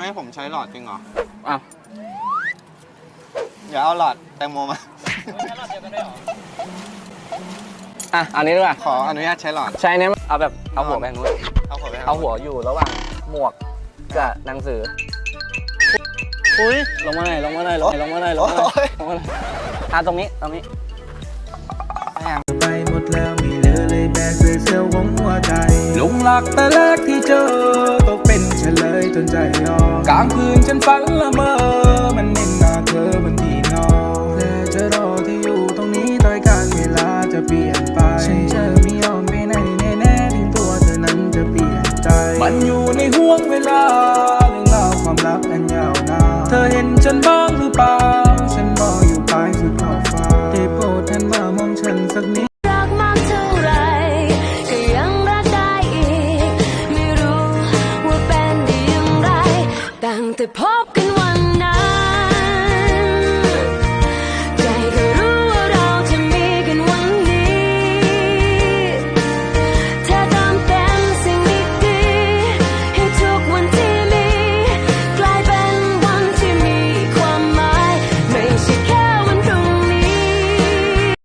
ไม่ให้ผมใช้หลอดจริงเหรออ้าวอย่าเอาหลอดแตงโมมา อะอันนี้ดีกว่าขออนุญาตใช้หลอด ใช้เนี้ยเอาแบบเอาหัวแบงนู้นเอาหัวไปเอาหัวอยู่ระหว่างหมวกกับหนังสืออุ้ยลงมาหน่อยลงมาหน่อยลงมาหน่อยลงมาหน่อยลงมาหน่อยลงมาหน่อยอะตรงนี้ตรงนี้ไปหมดแล้วไม่เหลือเลยแบกเสื้อเสื้อของหัวใจหลงรักแต่แรกที่เจอ กลางคืนฉันฝันละเมอ มันเห็นหน้าเธอบนที่นอนและจะรอที่อยู่ตรงนี้ต่อยการเวลาจะเปลี่ยน แต่พบกันวันนั้นใจก็รู้ว่าเราจะมีกันวันนี้เธอตามเต็มสิ่งดีๆให้ทุกวันที่มีกลายเป็นวันที่มีความหมาย ไม่ใช่แค่วันพรุ่งนี้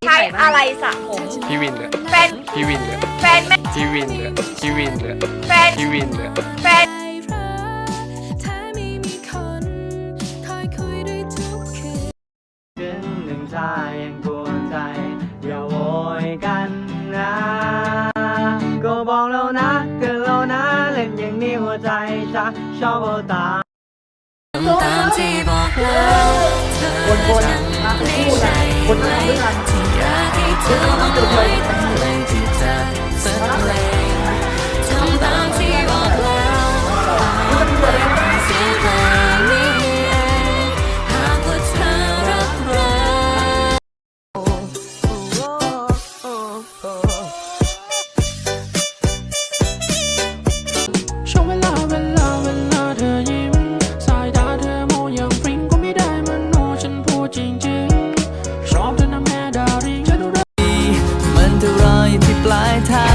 ใช้อะไรสระผม พี่วินเลยแฟน พี่วินเลยแฟนแม่พี่วินเลยพี่วินเลยแฟน พี่วินเลยแฟน ชอบเอาตาตามที่บอกเล้วเธอจะไม่ใช่ไหม ปลายทาง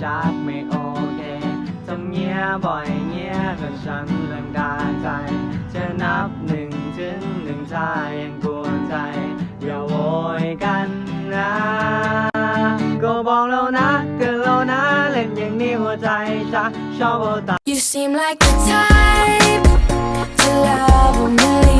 ชักไม่โอเคจำเงี้ยบ่อยเงี้ยกับฉันเรื่องการใจ จะนับหนึ่งถึงหนึ่งชายังกวนใจ อย่าโวยกันนะ ก็บอกแล้วนะเกินแล้วนะเล่นอย่างนี้หัวใจจะชอบเอตา You seem like the type to love a million